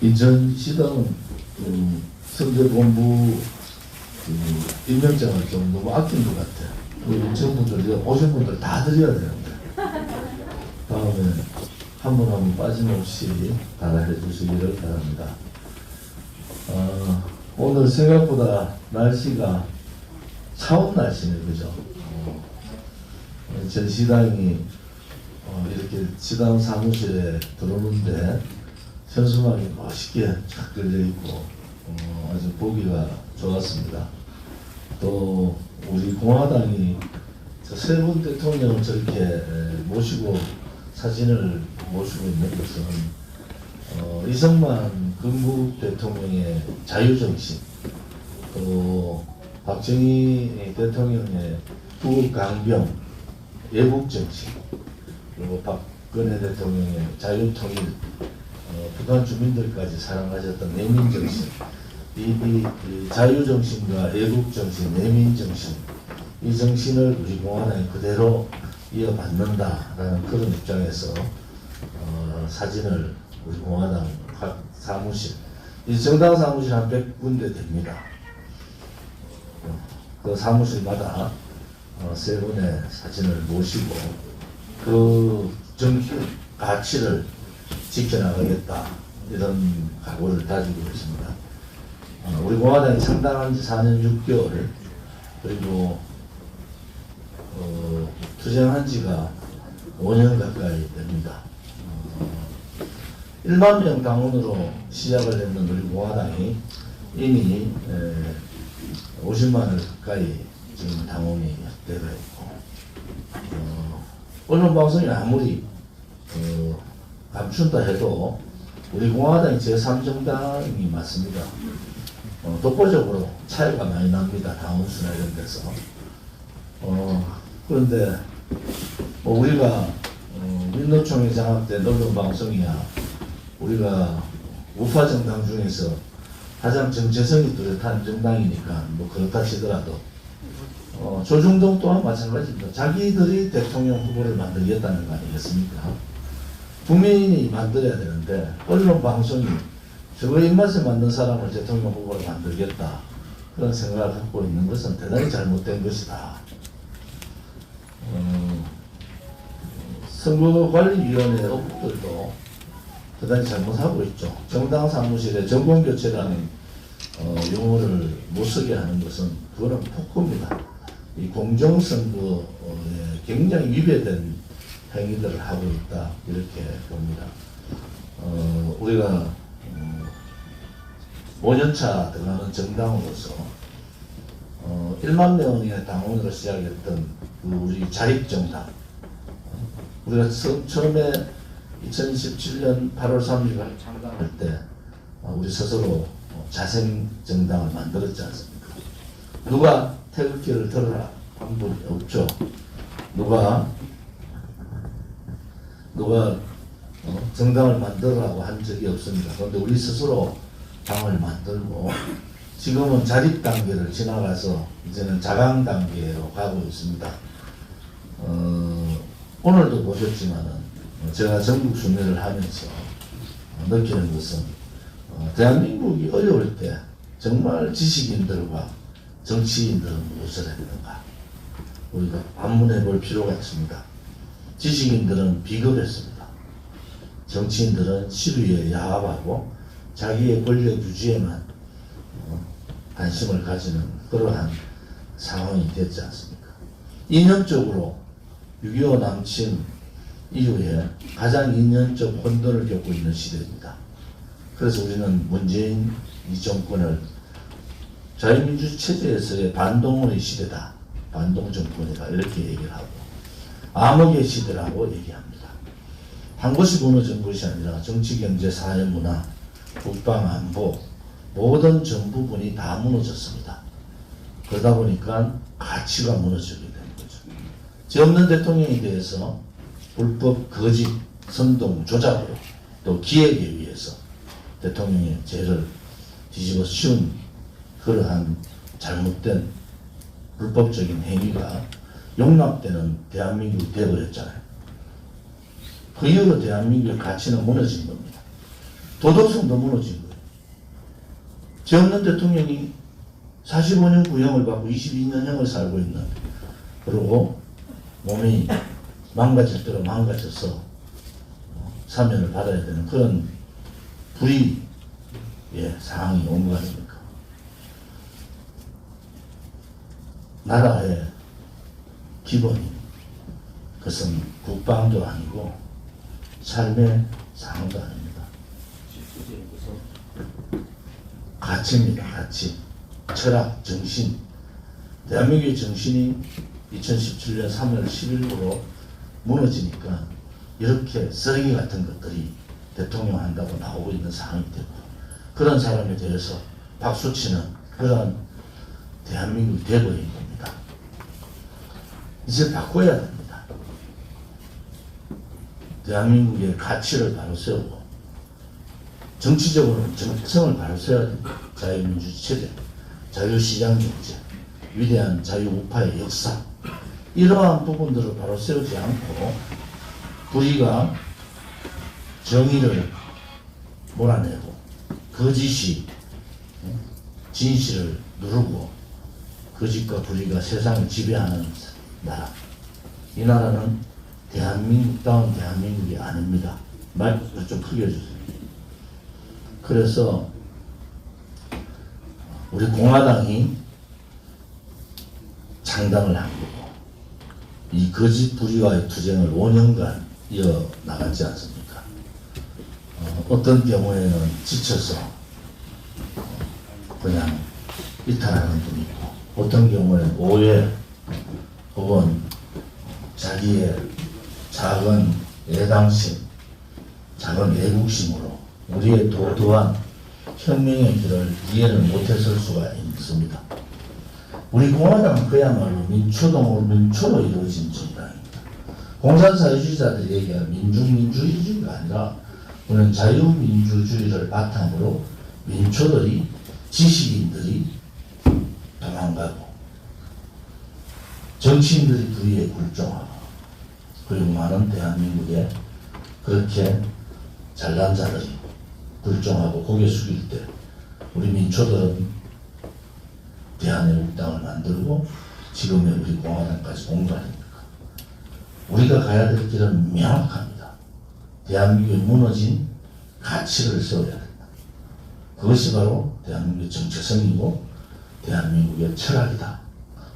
인천 시당은 그 선대본부 그 임명장을 좀 너무 아낀 것 같아. 우리 인천 분들, 오신 분들 다 드려야 되는데. 다음에 한 분 한 분 빠짐없이 따라해 주시기를 바랍니다. 어, 오늘 생각보다 날씨가 차운 날씨네, 그죠? 어, 전 시당이 어, 이렇게 시당 사무실에 들어오는데 현수막이 멋있게 쫙 걸려 있고 어, 아주 보기가 좋았습니다. 또 우리 공화당이 세 분 대통령을 저렇게 에, 모시고 사진을 모시고 있는 것은 어, 이승만 건국 대통령의 자유정신 또 박정희 대통령의 국강병 애국정신 그리고 박근혜 대통령의 자유통일 어, 북한 주민들까지 사랑하셨던 내민 정신 이, 이, 이 자유 정신과 애국 정신, 내민 정신 이 정신을 우리 공화당이 그대로 이어받는다라는 그런 입장에서 어, 사진을 우리 공화당 각 사무실 이 정당 사무실 한 100군데 됩니다. 어, 그 사무실마다 어, 세 분의 사진을 모시고 그 정신 가치를 지켜나가겠다 이런 각오를 다지고 있습니다. 어, 우리 공화당이 창당한 지 4년 6개월 그리고 어, 투쟁한 지가 5년 가까이 됩니다. 어, 1만 명 당원으로 시작을 했는 우리 공화당이 이미 에, 50만을 가까이 지금 당원이 되어 있고 어, 언론 방송이 아무리 어, 감춘다 해도 우리 공화당이 제3정당이 맞습니다. 어, 독보적으로 차이가 많이 납니다. 당원 수나 이런 데서. 어, 그런데 뭐 우리가 어, 민노총에 장악된 언론 방송이야 우리가 우파 정당 중에서 가장 정체성이 뚜렷한 정당이니까 뭐 그렇다 치더라도 어, 조중동 또한 마찬가지입니다. 자기들이 대통령 후보를 만들겠다는 거 아니겠습니까? 국민이 만들어야 되는데 언론 방송이 저거 입맛에 맞는 사람을 대통령 후보로 만들겠다 그런 생각을 갖고 있는 것은 대단히 잘못된 것이다. 어, 선거관리위원회 업들도 대단히 잘못하고 있죠. 정당 사무실에 정권교체라는 어, 용어를 못 쓰게 하는 것은 그거는 폭구입니다. 이 공정선거에 굉장히 위배된 행위들을 하고 있다 이렇게 봅니다. 어, 우리가 어, 5년차 들어가는 정당으로서 어, 1만 명의 당원으로 시작했던 그 우리 자립정당 우리가 처- 처음에 2017년 8월 3일 창당할 때 어, 우리 스스로 어, 자생정당을 만들었지 않습니까? 누가 태극기를 들어라 한 분이 없죠. 누가 누가 어, 정당을 만들라고 한 적이 없습니다. 그런데 우리 스스로 당을 만들고 지금은 자립 단계를 지나가서 이제는 자강 단계로 가고 있습니다. 어, 오늘도 보셨지만은 어, 제가 전국 순회를 하면서 어, 느끼는 것은 어, 대한민국이 어려울 때 정말 지식인들과 정치인들은 무엇을 했는가 우리가 반문해 볼 필요가 있습니다. 지식인들은 비겁했습니다. 정치인들은 시류에 야합하고 자기의 권력 유지에만 어, 관심을 가지는 그러한 상황이 됐지 않습니까? 이념적으로 6.25 남친 이후에 가장 이념적 혼돈을 겪고 있는 시대입니다. 그래서 우리는 문재인 이 정권을 자유민주 체제에서의 반동의 시대다. 반동 정권이다. 이렇게 얘기를 하고 암흑의 시대라고 얘기합니다. 한 곳이 무너진 것이 아니라 정치, 경제, 사회, 문화, 국방, 안보 모든 전 부분이 다 무너졌습니다. 그러다 보니까 가치가 무너지게 되는 거죠. 죄 없는 대통령에 대해서 불법, 거짓, 선동, 조작으로 또 기획에 의해서 대통령의 죄를 뒤집어 씌운 그러한 잘못된 불법적인 행위가 용납되는 대한민국이 되어버렸잖아요. 그 이후로 대한민국의 가치는 무너진 겁니다. 도덕성도 무너진 거예요. 정년 대통령이 45년 구형을 받고 22년형을 살고 있는 그리고 몸이 망가질 대로 망가져서 어, 사면을 받아야 되는 그런 불의 예, 상황이 온 거 아닙니까? 나라의 기본이 그것은 국방도 아니고 삶의 상황도 아닙니다. 가치입니다. 가치. 철학, 정신. 대한민국의 정신이 2017년 3월 10일부로 무너지니까 이렇게 쓰레기 같은 것들이 대통령 한다고 나오고 있는 상황이 되고 그런 사람에 대해서 박수치는 그런 되버린 겁니다. 이제 바꿔야 됩니다. 대한민국의 가치를 바로 세우고 정치적으로는 정체성을 바로 세워야 됩니다. 자유민주주의 체제, 자유시장 경제, 위대한 자유우파의 역사 이러한 부분들을 바로 세우지 않고 불의가 정의를 몰아내고 거짓이 어? 진실을 누르고 거짓과 불의가 세상을 지배하는 나라 이 나라는 대한민국다운 대한민국이 아닙니다. 말좀 크게 해주세요. 그래서 우리 공화당이 창당을 한 거고 이 거짓 불의와의 투쟁을 5년간 이어 나갔지 않습니까? 어, 어떤 경우에는 지쳐서 어, 그냥 이탈하는 분이 있고 어떤 경우에는 오해 혹은 자기의 작은 애당심, 작은 애국심으로 우리의 도도한 혁명의 길을 이해를 못했을 수가 있습니다. 우리 공화당은 그야말로 민초동으로 민초로 이루어진 정당입니다. 공산사회주의자들이 얘기하는 민중민주주의가 아니라 우리는 자유민주주의를 바탕으로 민초들이 지식인들이 도망가고 정치인들이 불의에 굴종하고 그리고 많은 대한민국에 그렇게 잘난 자들이 굴종하고 고개 숙일 때 우리 민초들은 대한애국당을 만들고 지금의 우리 공화당까지 온 거 아닙니까? 우리가 가야 될 길은 명확합니다. 대한민국이 무너진 가치를 세워야 된다. 그것이 바로 대한민국의 정체성이고 대한민국의 철학이다.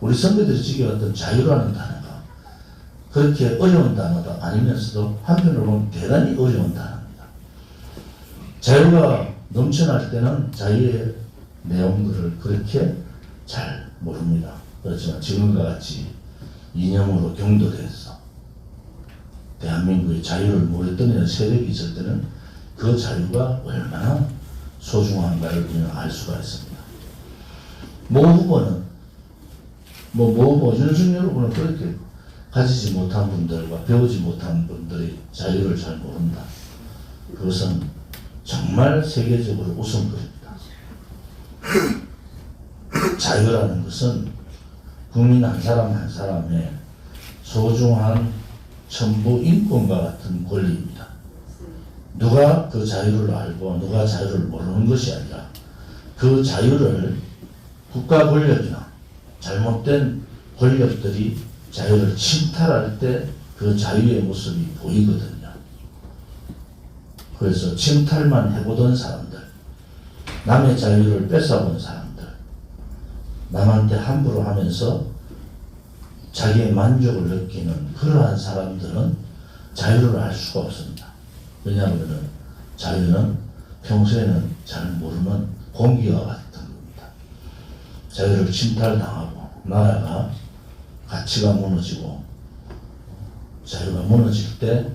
우리 선배들이 지겨웠던 자유라는 단어가 그렇게 어려운 단어도 아니면서도 한편으로 보면 대단히 어려운 단어입니다. 자유가 넘쳐날 때는 자유의 내용들을 그렇게 잘 모릅니다. 그렇지만 지금과 같이 이념으로 경도돼서 대한민국의 자유를 모르던 세력이 있을 때는 그 자유가 얼마나 소중한가를 우리는 알 수가 있습니다. 모 후보는 뭐, 모 후보 윤석열 후보는 그렇게 가지지 못한 분들과 배우지 못한 분들이 자유를 잘 모른다. 그것은 정말 세계적으로 우선급입니다. 자유라는 것은 국민 한 사람 한 사람의 소중한 천부 인권과 같은 권리입니다. 누가 그 자유를 알고 누가 자유를 모르는 것이 아니라 그 자유를 국가 권력이나 잘못된 권력들이 자유를 침탈할 때 그 자유의 모습이 보이거든요. 그래서 침탈만 해보던 사람들, 남의 자유를 뺏어본 사람들, 남한테 함부로 하면서 자기의 만족을 느끼는 그러한 사람들은 자유를 알 수가 없습니다. 왜냐하면 자유는 평소에는 잘 모르는 공기와 같은 겁니다. 자유를 침탈당하고 나라가 가치가 무너지고 자유가 무너질 때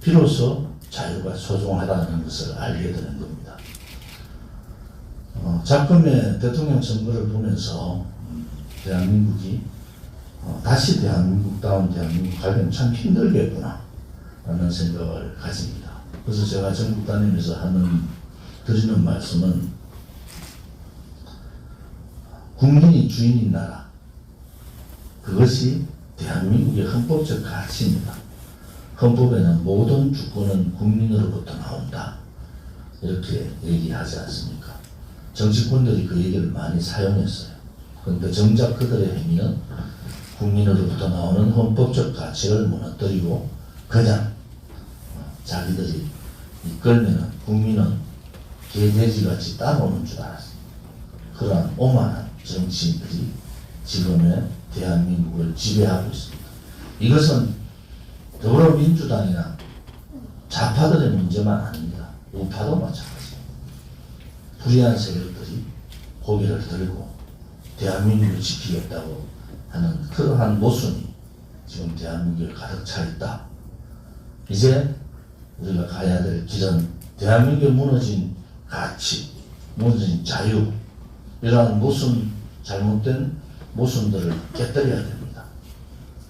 비로소 자유가 소중하다는 것을 알게 되는 겁니다. 어, 작금의 대통령 선거를 보면서 음, 대한민국이 어, 다시 대한민국다운 대한민국 가기는 참 힘들겠구나 라는 생각을 가집니다. 그래서 제가 전국 다니면서 하는 드리는 말씀은 국민이 주인인 나라 그것이 대한민국의 헌법적 가치입니다. 헌법에는 모든 주권은 국민으로부터 나온다. 이렇게 얘기하지 않습니까? 정치권들이 그 얘기를 많이 사용했어요. 그런데 정작 그들의 행위는 국민으로부터 나오는 헌법적 가치를 무너뜨리고 그냥 자기들이 이끌면은 국민은 개돼지같이 따라오는 줄 알았어요. 그러한 오만한 정치인들이 지금의 대한민국을 지배하고 있습니다. 이것은 더불어민주당이나 좌파들의 문제만 아닙니다. 우파도 마찬가지입니다. 불의한 세력들이 고개를 들고 대한민국을 지키겠다고 하는 그러한 모순이 지금 대한민국에 가득 차 있다. 이제 우리가 가야 될 길은 대한민국에 무너진 가치, 무너진 자유, 이러한 모순, 잘못된 모순들을 깨뜨려야 됩니다.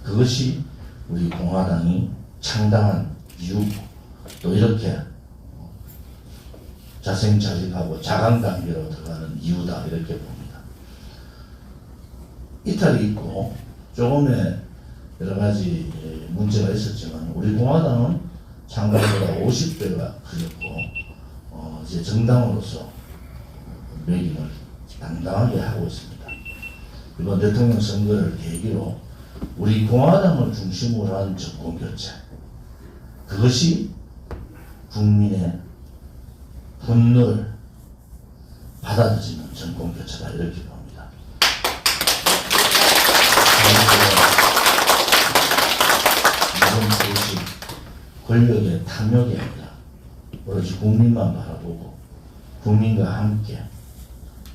그것이 우리 공화당이 창당한 이유, 또 이렇게 자생자직하고 자강관계로 들어가는 이유다 이렇게 봅니다. 이탈이 있고 조금의 여러 가지 문제가 있었지만 우리 공화당은 창당보다 50배가 크셨고 어 이제 정당으로서 매김을 당당하게 하고 있습니다. 이번 대통령 선거를 계기로 우리 공화당을 중심으로 한 정권 교체 그것이 국민의 분노를 받아들이는 정권 교체다 이렇게 봅니다. 것이 권력의 탐욕이 아니라 오로지 국민만 바라보고 국민과 함께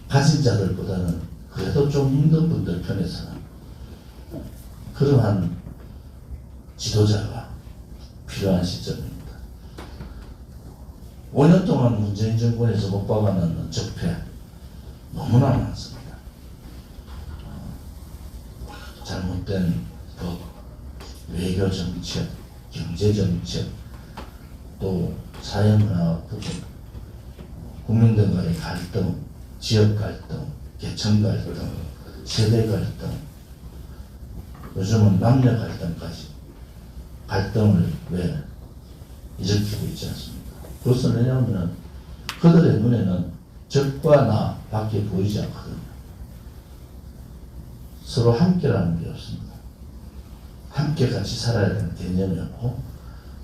가진 자들보다는 그래도 좀 힘든 분들 편에서는 그러한 지도자가 필요한 시점입니다. 5년 동안 문재인 정권에서 못 박아놓는 적폐 너무나 많습니다. 어, 잘못된 법, 외교 정책, 경제 정책, 또 사회문화 부분, 국민들 간의 갈등, 지역 갈등, 계층 갈등, 세대 갈등, 요즘은 남녀 갈등까지 갈등을 왜 일으키고 있지 않습니까? 그것은 왜냐하면 그들의 눈에는 적과 나 밖에 보이지 않거든요. 서로 함께라는 게 없습니다. 함께 같이 살아야 되는 개념이 없고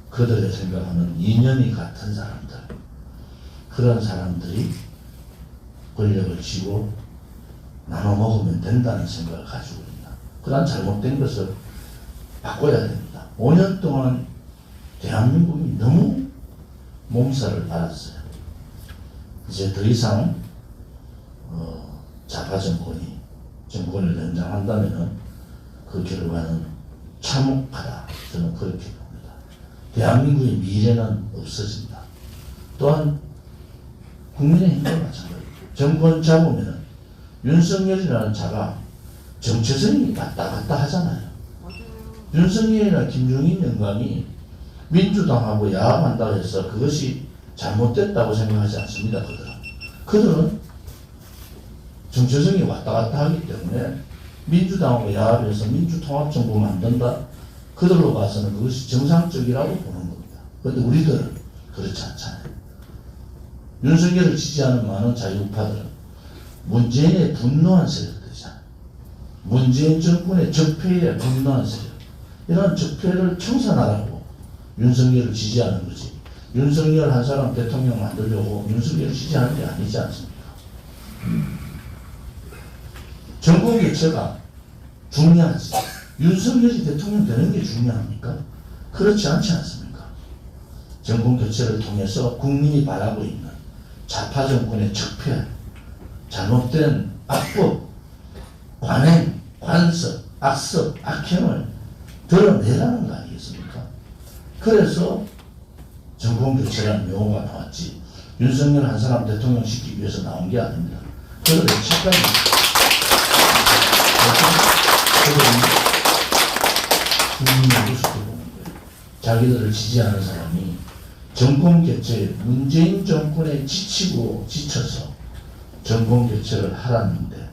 그들의 생각하는 이념이 같은 사람들 그런 사람들이 권력을 쥐고 나눠 먹으면 된다는 생각을 가지고 있다. 그런 잘못된 것을 바꿔야 됩니다. 5년 동안 대한민국이 너무 몸살을 받았어요. 이제 더 이상 어, 좌파 정권이 정권을 연장한다면은 그 결과는 참혹하다. 저는 그렇게 봅니다. 대한민국의 미래는 없어진다. 또한 국민의 힘도 마찬가지입니다. 정권 잡으면은 윤석열이라는 자가 정체성이 왔다 갔다 하잖아요. 윤석열이나 김종인 영감이 민주당하고 야합한다고 해서 그것이 잘못됐다고 생각하지 않습니다. 그들은. 그들은 정체성이 왔다 갔다 하기 때문에 민주당하고 야합해서 민주통합정부 만든다. 그들로 봐서는 그것이 정상적이라고 보는 겁니다. 그런데 우리들은 그렇지 않잖아요. 윤석열을 지지하는 많은 자유파들은 문재인의 분노한 세력들이잖아요. 문재인 정권의 적폐에 분노한 세력. 이런 적폐를 청산하라고 윤석열을 지지하는 거지. 윤석열 한 사람 대통령 만들려고 윤석열을 지지하는 게 아니지 않습니까? 정권 교체가 중요하지. 윤석열이 대통령 되는 게 중요합니까? 그렇지 않지 않습니까? 정권 교체를 통해서 국민이 바라고 있는 좌파 정권의 적폐, 잘못된 악법, 관행, 관습, 악습, 악행을 드러내라는 거 아니겠습니까? 그래서 정권 교체라는 용어가 나왔지. 윤석열 한 사람 대통령 시키기 위해서 나온 게 아닙니다. 모습을 보는 거예요. 자기들을 지지하는 사람이 정권 교체, 문재인 정권에 지치고 지쳐서 정권 교체를 하라는데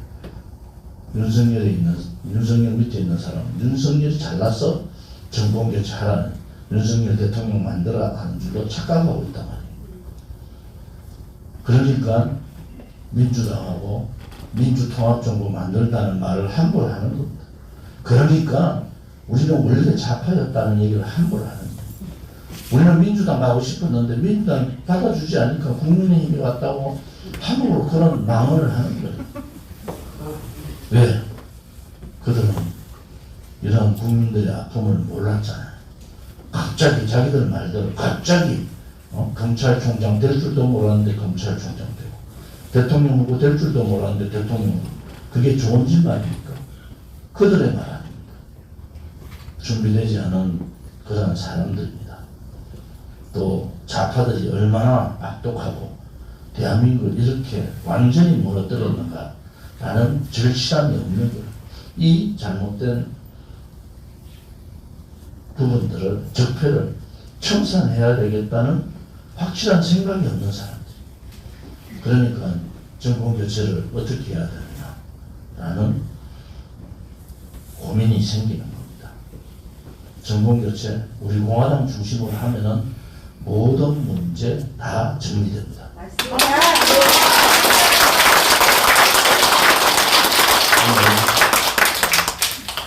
윤석열에 있는 윤석열 밑에 있는 사람 윤석열이 잘나서 정권 교체하라는 윤석열 대통령 만들어 하는 줄로 착각하고 있단 말이에요. 그러니까 민주당하고 민주통합정부 만들다는 말을 함부로 하는 겁니다. 그러니까 우리는 원래 좌파였다는 얘기를 함부로 하는 우리는 민주당 가고 싶었는데 민주당 받아주지 않으니까 국민의힘이 왔다고 함부로 그런 망언을 하는 거예요. 왜? 그들은 이런 국민들의 아픔을 몰랐잖아요. 갑자기 자기들 말대로 갑자기 어? 검찰총장 될 줄도 몰랐는데 검찰총장 되고 대통령 후보 될 줄도 몰랐는데 대통령. 그게 좋은 짓 말입니까? 그들의 말 아닙니까? 준비되지 않은 그런 사람들입니다. 또 좌파들이 얼마나 악독하고 대한민국을 이렇게 완전히 무너뜨렸는가 라는 절실함이 없는 거예요. 이 잘못된 부분들을 적폐를 청산해야 되겠다는 확실한 생각이 없는 사람들. 그러니까 정권 교체를 어떻게 해야 되느냐라는 고민이 생기는 겁니다. 정권 교체 우리 공화당 중심으로 하면은 모든 문제 다 정리됩니다.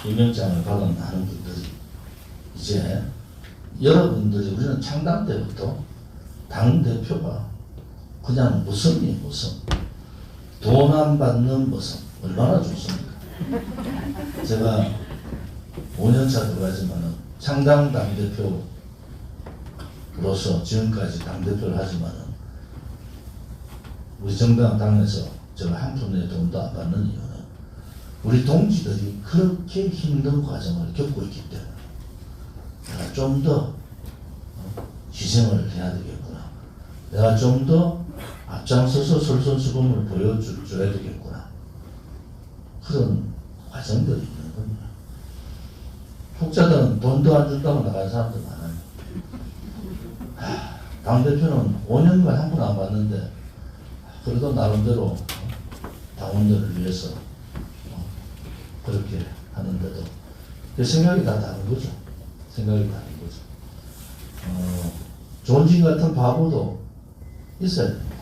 임명장을 받은 많은 분들이 이제 여러분들이 우리는 창당 때부터 당 대표가 그냥 무성이에요 무성 돈안 받는 무성 얼마나 좋습니까? 제가 5년차 들어가지만은 창당 당 대표 로서 지금까지 당 대표를 하지만은 우리 정당 당에서 제가 한 푼의 돈도 안 받는 이유는 우리 동지들이 그렇게 힘든 과정을 겪고 있기 때문에 내가 좀더 희생을 해야 되겠구나. 내가 좀 더 앞장서서 솔선수범을 보여줘야 되겠구나. 그런 과정들이 있는 겁니다. 혹자들은 돈도 안 준다고 나가는 사람들 많아요. 하, 당대표는 5년간 한 번안 받는데 그래도 나름대로 어, 당원들을 위해서 어, 그렇게 하는데도 그 생각이 다 다른 거죠. 생각이 다른 거죠. 어, 존진 같은 바보도 있어야 됩니다.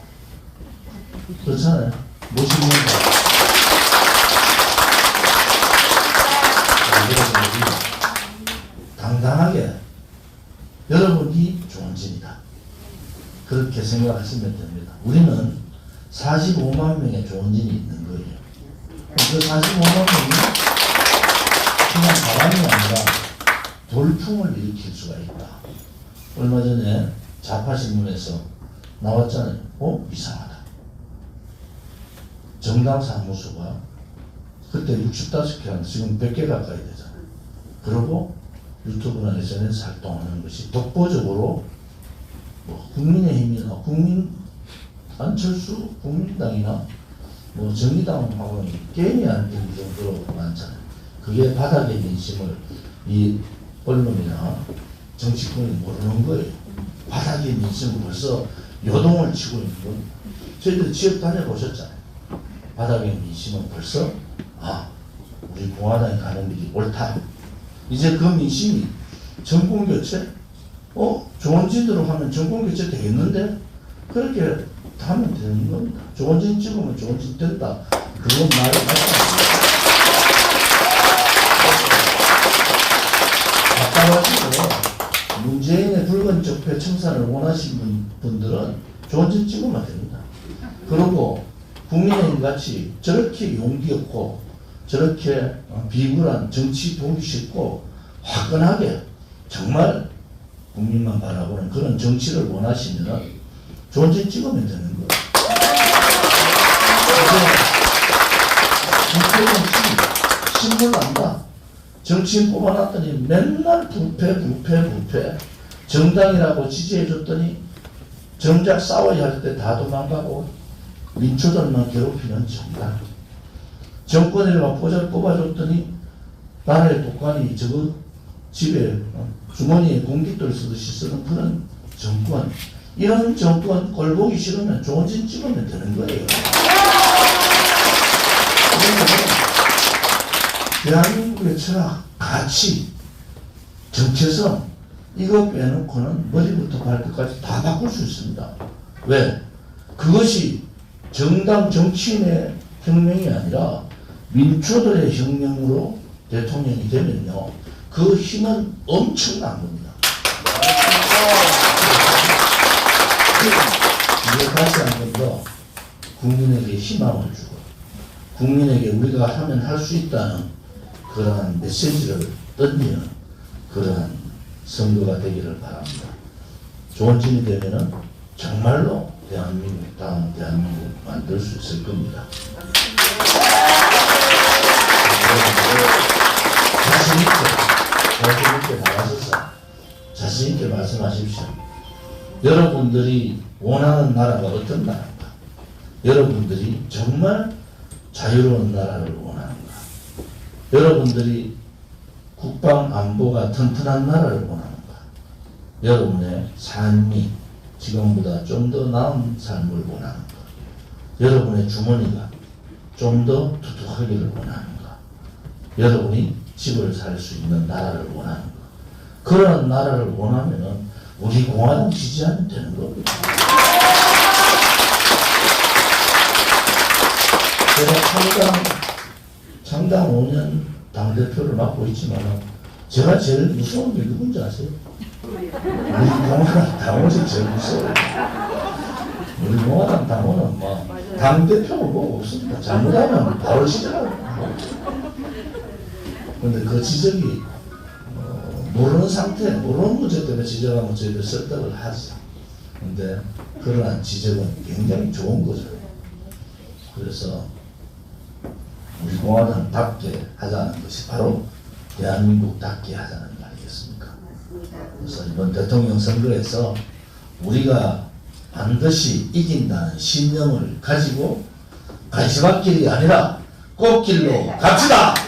그렇잖아요. 멋있는 바보. 당당하게 여러분이. 그렇게 생각하시면 됩니다. 우리는 45만 명의 존진이 있는 거예요. 그 45만 명이 그냥 바람이 아니라 돌풍을 일으킬 수가 있다. 얼마 전에 자파신문에서 나왔잖아요. 어? 이상하다. 정당 사무소가 그때 65개, 지금 100개 가까이 되잖아요. 그리고 유튜브나 SNS 활동하는 것이 독보적으로 뭐 국민의힘이나 국민 안철수 국민당이나 뭐 정의당하고는 게임이 안 되는 정도로 많잖아요. 그게 바닥의 민심을 이 언론이나 정치권이 모르는 거예요. 바닥의 민심을 벌써 요동을 치고 있는 겁니다. 저희들 지역 다녀보셨잖아요. 바닥의 민심은 벌써 아 우리 공화당이 가는 길이 옳다. 이제 그 민심이 정권 교체 어 짓으로 하면 정권 교체 되겠는데 그렇게 하면 되는 겁니다. 좋은 짓 찍으면 좋은 짓 된다. 그건 말이 맞습니다. 답답하시고 문재인의 붉은 적폐 청산을 원하시는 분- 분들은 좋은 짓 찍으면 됩니다. 그리고 국민의힘 같이 저렇게 용기 없고 저렇게 어, 비굴한 정치 보기 쉽고 화끈하게 정말 국민만 바라보는 그런 정치를 원하시면 짓 찍으면 되는 거예요. 신문 난다. 정치인 뽑아놨더니 맨날 부패, 부패, 부패. 정당이라고 지지해줬더니 정작 싸워야 할 때 다 도망가고 민초들만 괴롭히는 정당. 정권이라고 뽑아줬더니 나라의 독관이 저거 집에 어, 주머니에 공깃돌 쓰듯이 쓰는 그런 정권. 이런 정권 꼴 보기 싫으면 짓 찍으면 되는 거예요. 대한민국의 철학, 가치, 정체성 이거 빼놓고는 머리부터 발끝까지 다 바꿀 수 있습니다. 왜? 그것이 정당 정치인의 혁명이 아니라 민초들의 혁명으로 대통령이 되면요. 그 힘은 엄청난 겁니다. 이게 다시 한번더 국민에게 희망을 주고 국민에게 우리가 하면 할 수 있다는 그러한 메시지를 던지는 그러한 선거가 되기를 바랍니다. 좋은 진이 되면은 정말로 대한민국 다음 대한민국 만들 수 있을 겁니다. 자신 있게 자신 있게 나가셔서 자신 있게 말씀하십시오. 여러분들이 원하는 나라가 어떤 나라인가? 여러분들이 정말 자유로운 나라를 원하는가? 여러분들이 국방 안보가 튼튼한 나라를 원하는가? 여러분의 삶이 지금보다 좀 더 나은 삶을 원하는가? 여러분의 주머니가 좀 더 두둑하기를 원하는가? 여러분이 집을 살 수 있는 나라를 원하는가? 그런 나라를 원하면은 우리 공화당 지지하면 되는 겁니다. 제가 창당, 창당 5년 당대표를 맡고 있지만 제가 제일 무서운 게 누군지 아세요? 우리 공화당 당원이 제일 무서워요. 우리 공화당 당원은 뭐 당대표가 뭐 없습니다. 잘못하면 바로 시작하고. 근데 그 지적이 어, 모르는 상태, 모르는 문제 때문에 지적하면 저희들 설득을 하죠. 근데 그러한 지적은 굉장히 좋은 거죠. 그래서 우리 공화당답게 하자는 것이 바로 대한민국답게 하자는 말이겠습니까? 그래서 이번 대통령 선거에서 우리가 반드시 이긴다는 신념을 가지고 가시밭길이 아니라 꽃길로 갑시다!